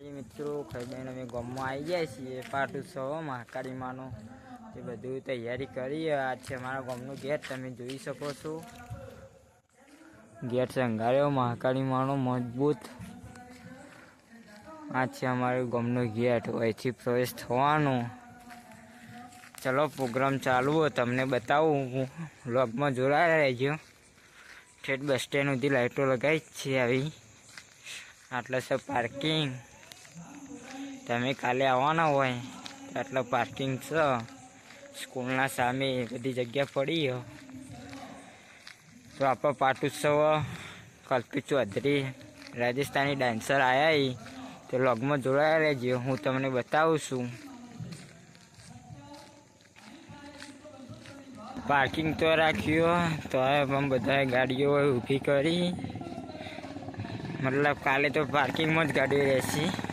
મિત્રો ખાઈ અમે ગામમાં આવી ગયા છીએ પાટ ઉત્સવમાં કાળીમાનો તે બધું તૈયારી કરી, આ છે અમારા ગામનું ગેટ, તમે જોઈ શકો છો. ગેટ શણગાર્યો મહાકાળીમાંનો મજબૂત. આ છે અમારું ગામનું ગેટ, અહીંથી પ્રવેશ થવાનો. ચલો, પ્રોગ્રામ ચાલુ તમને બતાવું. હું વ્લોગમાં જોડાયા રહેજો. ઠેઠ બસ સ્ટેન્ડ સુધી લાઇટો લગાવી છે આવી. આટલા છે પાર્કિંગ. તમે કાલે આવવાના હોય એટલે પાર્કિંગ છે. સ્કૂલના સામે બધી જગ્યા પડી હો. તો આપણો પાટોત્સવ કલ્પિત ચૌધરી, રાજસ્થાની ડાન્સર આવ્યા તો લોગમાં જોડાયા રહેજો. હું તમને બતાવું છું. પાર્કિંગ તો રાખ્યું તો પણ બધાએ ગાડીઓ ઊભી કરી. મતલબ કાલે તો પાર્કિંગમાં જ ગાડી રહેશે.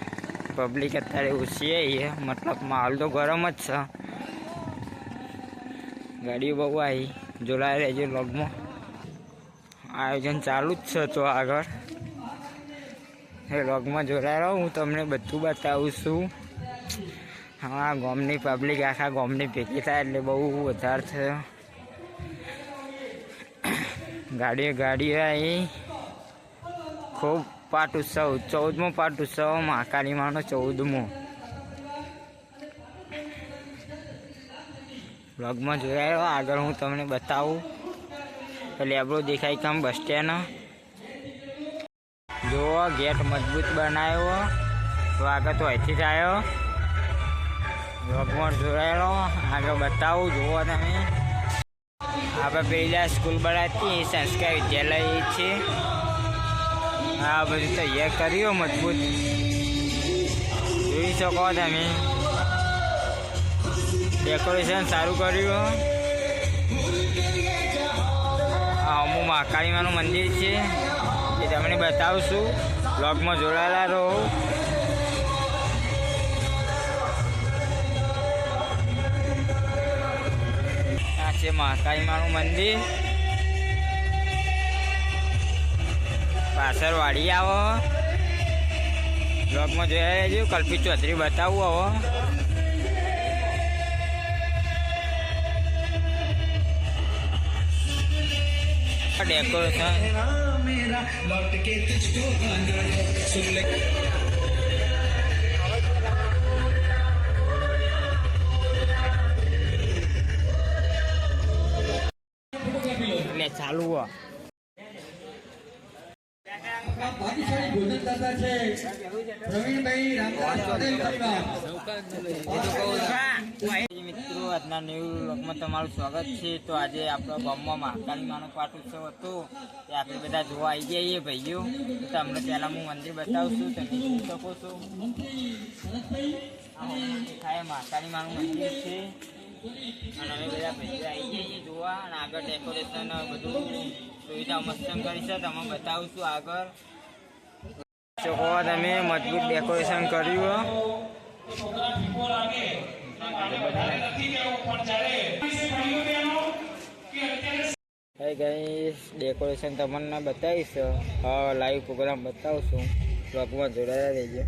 પબ્લિક અત્યારે ઓછી મતલબ માહોલ તો ગરમ જ છે. ગાડીઓ બહુ આવી જોડાઈ રહેજો લોગમાં. આયોજન ચાલુ જ છે તો આગળ. એ લોગમાં જોડાઈ રહો. હું તમને બધું બતાવું છું. હા, ગામની પબ્લિક આખા ગામની ભેગી થાય એટલે બહુ વધારે છે. ગાડીઓ ગાડીઓ આવી ખૂબ પાટ ઉત્સવ ચૌદમો પાટ ઉત્સવ મહાકાળીમાનો ચૌદમો. બ્લોગમાં જોયા આગળ હું તમને બતાવું. લેબડો દેખાય કામ બસ સ્ટેન્ડ. જુઓ, ગેટ મજબૂત બનાવ્યો. તો આગળ તો અહીંથી જ આવ્યો બ્લોગમાં જોયેલો આગળ બતાવું, જુઓ તમે. આપણે પહેલાં સ્કૂલ બનાવતી સંસ્કાર વિદ્યાલય છે. આ બધું તૈયાર કર્યું મજબૂત. જોઈ શકો તમે. ડેકોરેશન સારું કર્યું આ અમુક મહાકાળીમાનું મંદિર છે. એ તમને બતાવશું. બ્લોગમાં જોડાયેલા રહો. આ છે મહાકાળીમાનું મંદિર. પાછળ વાડી આવો બ્લોગમાં જોયા રહેજો કલ્પિત ચૌધરી બતાવું આવો. ડેકોરેશન ચાલુ હોય ભોજન ભોજનદાતા છે પ્રવીણભાઈ આજના ન્યૂ વ્લોગમાં તમારું સ્વાગત છે. તો આજે આપણા ગામમાં મહાકાલી માનો પાઠ ઉત્સવ હતો. તે આપણે બધા જોવા આવી જઈએ ભાઈઓ. તો તમને પહેલાં હું મંદિર બતાવું છું તમે જોઈ શકો છો. દેખાય મહાકાલી માનું મંદિર છે. અને અમે બધા ભાઈઓ આવી જઈએ જોવા. અને આગળ ડેકોરેશન બધું સુવિધા મસ્તમ કરી છે તમે બતાવું છું આગળ. શકો તમે મજબૂત ડેકોરેશન કર્યું, હે. ગાઈસ ડેકોરેશન તમને બતાવીશ, હા. લાઈવ પ્રોગ્રામ બતાવશું. બ્લોગમાં જોડાયા રહેજો.